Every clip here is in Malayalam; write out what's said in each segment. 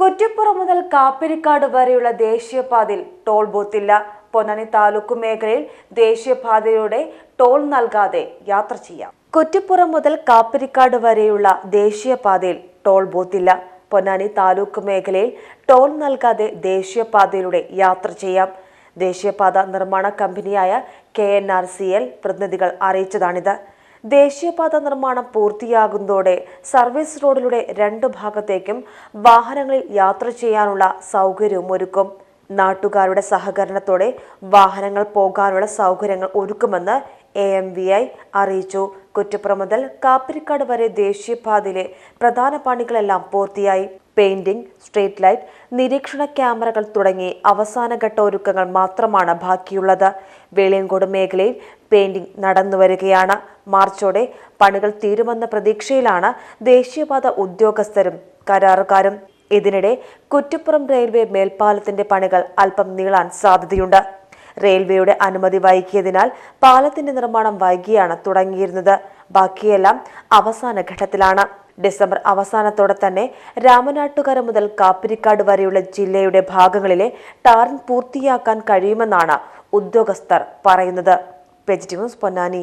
കുറ്റിപ്പുറം മുതൽ കാപ്പിരിക്കാട് വരെയുള്ള ദേശീയപാതയിൽ ടോൾ ബൂത്തില്ല. പൊന്നാനി താലൂക്ക് മേഖലയിൽ ദേശീയപാതയുടെ ടോൾ നൽകാതെ യാത്ര ചെയ്യാം. കുറ്റിപ്പുറം മുതൽ കാപ്പിരിക്കാട് വരെയുള്ള ദേശീയപാതയിൽ ടോൾ ബൂത്തില്ല. പൊന്നാനി താലൂക്ക് മേഖലയിൽ ടോൾ നൽകാതെ ദേശീയപാതയിലൂടെ യാത്ര ചെയ്യാം. ദേശീയപാത നിർമ്മാണ കമ്പനിയായ K N R C L പ്രതിനിധികൾ അറിയിച്ചതാണിത്. ദേശീയപാത നിർമ്മാണം പൂർത്തിയാകുന്നതോടെ സർവീസ് റോഡിലൂടെ രണ്ട് ഭാഗത്തേക്കും വാഹനങ്ങളിൽ യാത്ര ചെയ്യാനുള്ള സൗകര്യവും ഒരുക്കും. നാട്ടുകാരുടെ സഹകരണത്തോടെ വാഹനങ്ങൾ പോകാനുള്ള സൗകര്യങ്ങൾ ഒരുക്കുമെന്ന് എ എം വി ഐ അറിയിച്ചു. കുറ്റപ്പുറം മുതൽ കാപ്പിരിക്കാട് വരെ ദേശീയപാതയിലെ പ്രധാന പണികളെല്ലാം പൂർത്തിയായി. പെയിന്റിംഗ് സ്ട്രീറ്റ് ലൈറ്റ് നിരീക്ഷണ ക്യാമറകൾ തുടങ്ങി അവസാനഘട്ട ഒരുക്കങ്ങൾ മാത്രമാണ് ബാക്കിയുള്ളത്. വേളിയങ്കോട് മേഖലയിൽ പെയിന്റിംഗ് നടന്നുവരികയാണ് മാർച്ചോടെ പണികൾ തീരുമെന്ന പ്രതീക്ഷയിലാണ് ദേശീയപാത ഉദ്യോഗസ്ഥരും കരാറുകാരും. ഇതിനിടെ കുറ്റിപ്പുറം റെയിൽവേ മേൽപ്പാലത്തിന്റെ പണികൾ അല്പം നീളാൻ സാധ്യതയുണ്ട്. റെയിൽവേയുടെ അനുമതി വൈകിയതിനാൽ പാലത്തിന്റെ നിർമ്മാണം വൈകിയാണ് തുടങ്ങിയിരുന്നത്. ബാക്കിയെല്ലാം അവസാന ഘട്ടത്തിലാണ്. ഡിസംബർ അവസാനത്തോടെ തന്നെ രാമനാട്ടുകര മുതൽ കാപ്പിരിക്കാട് വരെയുള്ള ജില്ലയുടെ ഭാഗങ്ങളിലെ ടാറിംഗ് പൂർത്തിയാക്കാൻ കഴിയുമെന്നാണ് ഉദ്യോഗസ്ഥർ പറയുന്നത്. വെജിറ്റബിൾസ് പൊന്നാനി.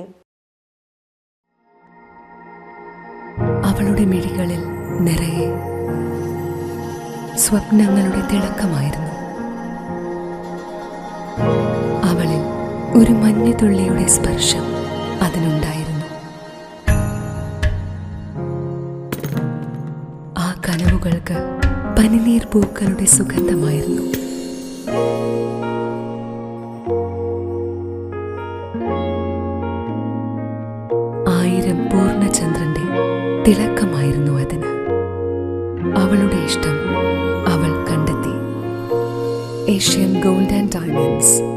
അവളുടെ മിഴികളിൽ നിറയെ സ്വപ്നങ്ങളുടെ തിളക്കമായിരുന്നു. ഒരു മഞ്ഞുതുള്ളിയുടെ സ്പർശം അതിനുണ്ടായിരുന്നു. ആ കനവുകൾക്ക് പനിനീർ പൂക്കളുടെ സുഗന്ധമായിരുന്നു. ആയിരം പൂർണചന്ദ്രന്റെ തിളക്കമായിരുന്നു അതിന്. അവളുടെ ഇഷ്ടം അവൾ കണ്ടെത്തി. Asian gold and diamonds.